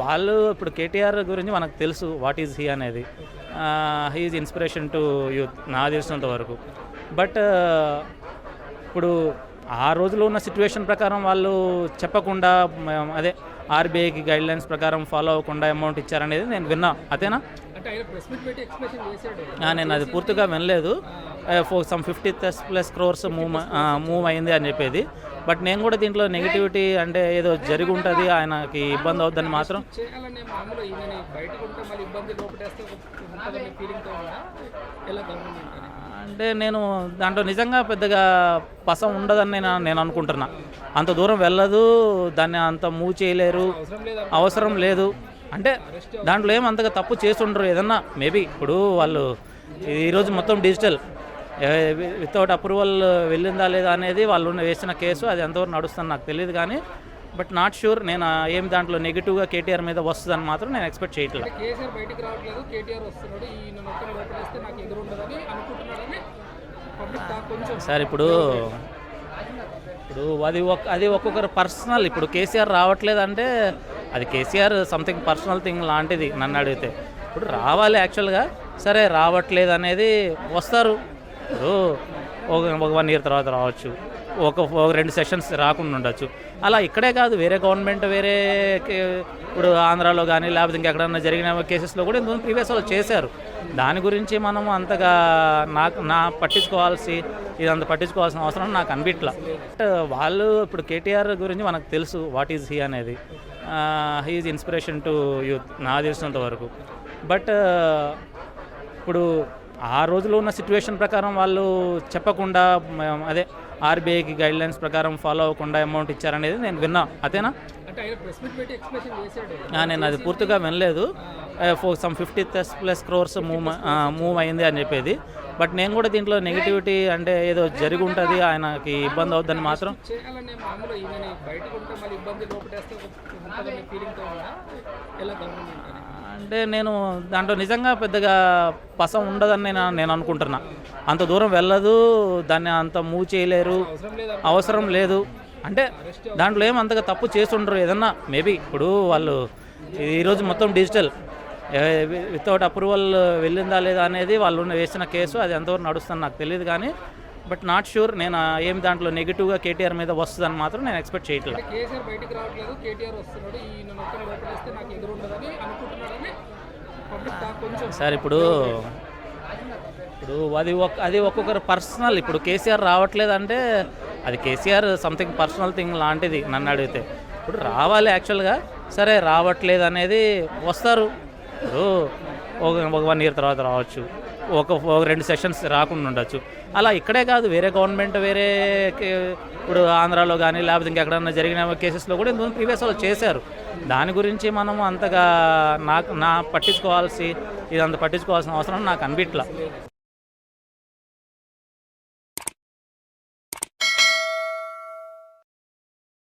వాళ్ళు ఇప్పుడు కేటీఆర్ గురించి మనకు తెలుసు వాట్ ఈజ్ హీ అనేది. He is inspiration to youth నా తెలిసినంత వరకు. బట్ ఇప్పుడు ఆ రోజులో ఉన్న సిచ్యువేషన్ ప్రకారం వాళ్ళు చెప్పకుండా అదే ఆర్బీఐకి గైడ్ లైన్స్ ప్రకారం ఫాలో అవ్వకుండా అమౌంట్ ఇచ్చారనేది నేను విన్నా. అదేనా? నేను అది పూర్తిగా వినలేదు. Some fifty plus plus crores move move అయింది అని చెప్పేది. బట్ నేను కూడా దీంట్లో నెగిటివిటీ అంటే ఏదో జరిగి ఉంటుంది ఆయనకి ఇబ్బంది అవుద్దని మాత్రం. అంటే నేను దాంట్లో నిజంగా పెద్దగా పసం ఉండదని నేను నేను అనుకుంటున్నా. అంత దూరం వెళ్ళదు దాన్ని అంత మూవ్ చేయలేరు. అవసరం లేదా అవసరం లేదు. అంటే దాంట్లో ఏం అంతగా తప్పు చేస్తుండ్రు ఏదన్నా మేబీ ఇప్పుడు వాళ్ళు ఈరోజు మొత్తం డిజిటల్. వితౌట్ అప్రూవల్ వెళ్ళిందా లేదా అనేది వాళ్ళు వేసిన కేసు అది ఎంతవరకు నడుస్తుందని నాకు తెలియదు కానీ బట్ నాట్ షూర్ నేను ఏం దాంట్లో నెగిటివ్గా కేటీఆర్ మీద వస్తుందని మాత్రం నేను ఎక్స్పెక్ట్ చేయట్లేదు. సార్ ఇప్పుడు ఇప్పుడు అది ఒక అది ఒక్కొక్కరు పర్సనల్ ఇప్పుడు కేసీఆర్ రావట్లేదు అంటే అది కేసీఆర్ సంథింగ్ పర్సనల్ థింగ్ లాంటిది నన్ను అడిగితే. ఇప్పుడు రావాలి యాక్చువల్గా సరే రావట్లేదు అనేది వస్తారు. ఇప్పుడు ఒక ఒక వన్ ఇయర్ తర్వాత రావచ్చు. ఒక ఒక రెండు సెషన్స్ రాకుండా ఉండొచ్చు. అలా ఇక్కడే కాదు వేరే గవర్నమెంట్ వేరే ఇప్పుడు ఆంధ్రాలో కానీ లేకపోతే ఇంకెక్కడన్నా జరిగిన కేసెస్లో కూడా ఇంతకుముందు ప్రీవియస్ వాళ్ళు చేశారు. దాని గురించి మనం అంతగా నాకు నా పట్టించుకోవాల్సి ఇదంత పట్టించుకోవాల్సిన అవసరం నాకు అనిపించలా బట్ వాళ్ళు ఇప్పుడు కేటీఆర్ గురించి మనకు తెలుసు వాట్ ఈజ్ హీ అనేది. He is inspiration to youth నా తెలిసినంత వరకు. బట్ ఇప్పుడు ఆ రోజులో ఉన్న సిచ్యువేషన్ ప్రకారం వాళ్ళు చెప్పకుండా అదే ఆర్బీఐకి గైడ్ లైన్స్ ప్రకారం ఫాలో అవ్వకుండా అమౌంట్ ఇచ్చారనేది నేను విన్నా. అదేనా? నేను అది పూర్తిగా వినలేదు. Some fifty plus plus crores move move అయింది అని చెప్పేది. బట్ నేను కూడా దీంట్లో నెగిటివిటీ అంటే ఏదో జరిగి ఉంటుంది ఆయనకి ఇబ్బంది అవుద్దని మాత్రం అంటే నేను దాంట్లో నిజంగా పెద్దగా పసం ఉండదని నేను నేను అనుకుంటున్నా. అంత దూరం వెళ్ళదు దాన్ని అంత మూవ్ చేయలేరు అవసరం లేదు. అంటే దాంట్లో ఏం అంతగా తప్పు చేస్తుండరు ఏదన్నా మేబీ ఇప్పుడు వాళ్ళు ఈరోజు మొత్తం డిజిటల్ వితౌట్ అప్రూవల్ వెళ్ళిందా లేదా అనేది వాళ్ళు వేసిన కేసు అది ఎంతవరకు నడుస్తుందని నాకు తెలియదు కానీ బట్ నాట్ షూర్ నేను ఏం దాంట్లో నెగిటివ్గా కేటీఆర్ మీద వస్తుందని మాత్రం నేను ఎక్స్పెక్ట్ చేయట్లేదు సార్ ఇప్పుడు ఇప్పుడు అది ఒక అది ఒక్కొక్కరు పర్సనల్. ఇప్పుడు కేసీఆర్ రావట్లేదు అంటే అది కేసీఆర్ సంథింగ్ పర్సనల్ థింగ్ లాంటిది నన్ను అడిగితే. ఇప్పుడు రావాలి యాక్చువల్గా. సరే రావట్లేదు అనేది వస్తారు. ఇప్పుడు ఒక వన్ ఇయర్ తర్వాత రావచ్చు. ఒక రెండు సెషన్స్ రాకుండా ఉండొచ్చు. అలా ఇక్కడే కాదు వేరే గవర్నమెంట్ వేరే ఇప్పుడు ఆంధ్రాలో కానీ లేకపోతే ఇంకెక్కడన్నా జరిగిన కేసెస్లో కూడా ఇంతకుముందు ప్రీవియస్ వాళ్ళు చేశారు. దాని గురించి మనం అంతగా నాకు నా పట్టించుకోవాల్సి ఇదంత పట్టించుకోవాల్సిన అవసరం నాకు అనిపించలా